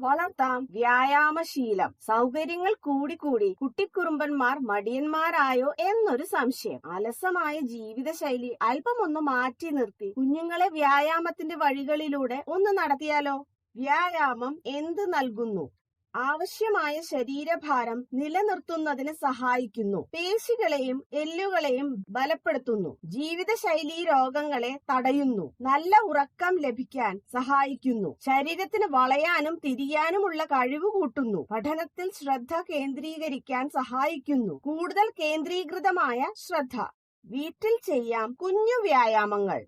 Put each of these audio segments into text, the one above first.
വളർത്താം. വ്യായാമശീലം. സൗകര്യങ്ങൾ കൂടി കുട്ടിക്കുറുമ്പന്മാർ മടിയന്മാരായോ എന്നൊരു സംശയം. അലസമായ ജീവിതശൈലി അല്പമൊന്ന് മാറ്റി നിർത്തി. കുഞ്ഞുങ്ങളെ വ്യായാമത്തിന്റെ വഴികളിലൂടെ ഒന്ന് നടത്തിയാലോ? വ്യായാമം എന്ത് നൽകുന്നു? ആവശ്യമായ ശരീരഭാരം നിലനിർത്തുന്നതിന് സഹായിക്കുന്നു. പേശികളെയും എല്ലുകളെയും ബലപ്പെടുത്തുന്നു. ജീവിതശൈലി രോഗങ്ങളെ തടയുന്നു. നല്ല ഉറക്കം ലഭിക്കാൻ സഹായിക്കുന്നു. ശരീരത്തിന് വളയാനും തിരിയാനുമുള്ള കഴിവ് കൂട്ടുന്നു. പഠനത്തിൽ ശ്രദ്ധ കേന്ദ്രീകരിക്കാൻ സഹായിക്കുന്നു. കൂടുതൽ കേന്ദ്രീകൃതമായ ശ്രദ്ധ. വീട്ടിൽ ചെയ്യാം കുഞ്ഞു വ്യായാമങ്ങൾ.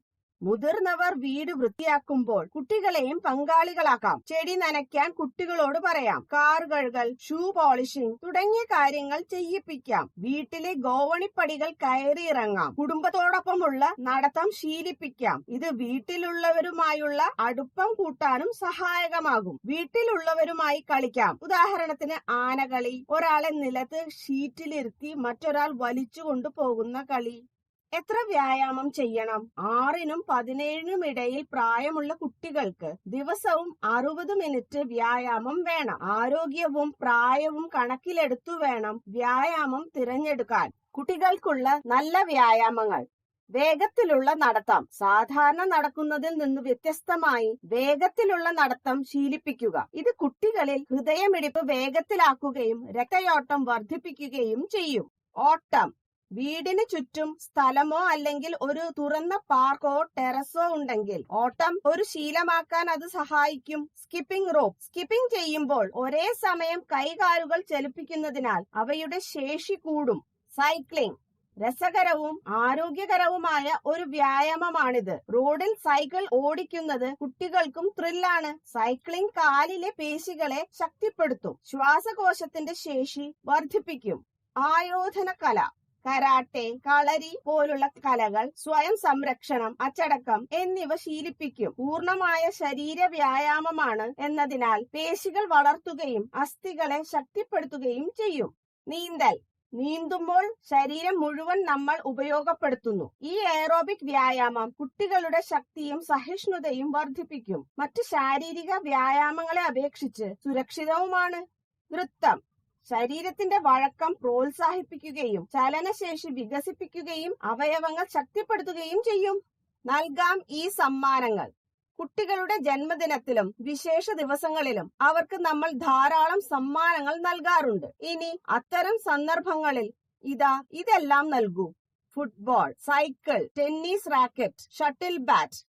മുതിർന്നവർ വീട് വൃത്തിയാക്കുമ്പോൾ കുട്ടികളെയും പങ്കാളികളാക്കാം. ചെടി നനയ്ക്കാൻ കുട്ടികളോട് പറയാം. കാർ കഴുകൽ ഷൂ പോളിഷിംഗ് തുടങ്ങിയ കാര്യങ്ങൾ ചെയ്യിപ്പിക്കാം. വീട്ടിലെ ഗോവണിപ്പടികൾ കയറിയിറങ്ങാം കുടുംബത്തോടൊപ്പമുള്ള നടത്തം ശീലിപ്പിക്കാം. ഇത് വീട്ടിലുള്ളവരുമായുള്ള അടുപ്പം കൂട്ടാനും സഹായകമാകും. വീട്ടിലുള്ളവരുമായി കളിക്കാം. ഉദാഹരണത്തിന് ആനകളി ഒരാളെ നിലത്ത് ഷീറ്റിലിരുത്തി മറ്റൊരാൾ വലിച്ചു കൊണ്ടുപോകുന്ന കളി. എത്ര വ്യായാമം ചെയ്യണം? ആറിനും പതിനേഴിനും ഇടയിൽ പ്രായമുള്ള കുട്ടികൾക്ക് ദിവസവും അറുപത് മിനിറ്റ് വ്യായാമം വേണം. ആരോഗ്യവും പ്രായവും കണക്കിലെടുത്തു വേണം വ്യായാമം തിരഞ്ഞെടുക്കാൻ. കുട്ടികൾക്കുള്ള നല്ല വ്യായാമങ്ങൾ. വേഗത്തിലുള്ള നടത്തം. സാധാരണ നടക്കുന്നതിൽ നിന്ന് വ്യത്യസ്തമായി വേഗത്തിലുള്ള നടത്തം ശീലിപ്പിക്കുക. ഇത് കുട്ടികളിൽ ഹൃദയമിടിപ്പ് വേഗത്തിലാക്കുകയും രക്തയോട്ടം വർദ്ധിപ്പിക്കുകയും ചെയ്യും. ഓട്ടം. വീടിന് ചുറ്റും സ്ഥലമോ അല്ലെങ്കിൽ ഒരു തുറന്ന പാർക്കോ ടെറസോ ഉണ്ടെങ്കിൽ ഓട്ടം ഒരു ശീലമാക്കാൻ അത് സഹായിക്കും. Skipping rope. സ്കിപ്പിംഗ് ചെയ്യുമ്പോൾ ഒരേ സമയം കൈകാലുകൾ ചലിപ്പിക്കുന്നതിനാൽ അവയുടെ ശേഷി കൂടും. സൈക്ലിംഗ്. രസകരവും ആരോഗ്യകരവുമായ ഒരു വ്യായാമമാണിത്. റോഡിൽ സൈക്കിൾ ഓടിക്കുന്നത് കുട്ടികൾക്കും ത്രില്ലാണ്. സൈക്ലിംഗ് കാലിലെ പേശികളെ ശക്തിപ്പെടുത്തും. ശ്വാസകോശത്തിന്റെ ശേഷി വർദ്ധിപ്പിക്കും. ആയോധന കല കരാട്ടെ കളരി പോലുള്ള കലകൾ സ്വയം സംരക്ഷണം അച്ചടക്കം എന്നിവ ശീലിപ്പിക്കും. പൂർണമായ ശരീര വ്യായാമമാണ് എന്നതിനാൽ പേശികൾ വളർത്തുകയും അസ്ഥികളെ ശക്തിപ്പെടുത്തുകയും ചെയ്യും. നീന്തൽ. നീന്തുമ്പോൾ ശരീരം മുഴുവൻ നമ്മൾ ഉപയോഗപ്പെടുത്തുന്നു. ഈ എയറോബിക് വ്യായാമം കുട്ടികളുടെ ശക്തിയും സഹിഷ്ണുതയും വർദ്ധിപ്പിക്കും. മറ്റ് ശാരീരിക വ്യായാമങ്ങളെ അപേക്ഷിച്ച് സുരക്ഷിതവുമാണ്. നൃത്തം ശരീരത്തിന്റെ വഴക്കം പ്രോത്സാഹിപ്പിക്കുകയും ചലനശേഷി വികസിപ്പിക്കുകയും അവയവങ്ങൾ ശക്തിപ്പെടുത്തുകയും ചെയ്യും. നൽകാം ഈ സമ്മാനങ്ങൾ. കുട്ടികളുടെ ജന്മദിനത്തിലും വിശേഷ ദിവസങ്ങളിലും അവർക്ക് നമ്മൾ ധാരാളം സമ്മാനങ്ങൾ നൽകാറുണ്ട്. ഇനി അത്തരം സന്ദർഭങ്ങളിൽ ഇതാ ഇതെല്ലാം നൽകൂ. Football cycle tennis racket shuttle bat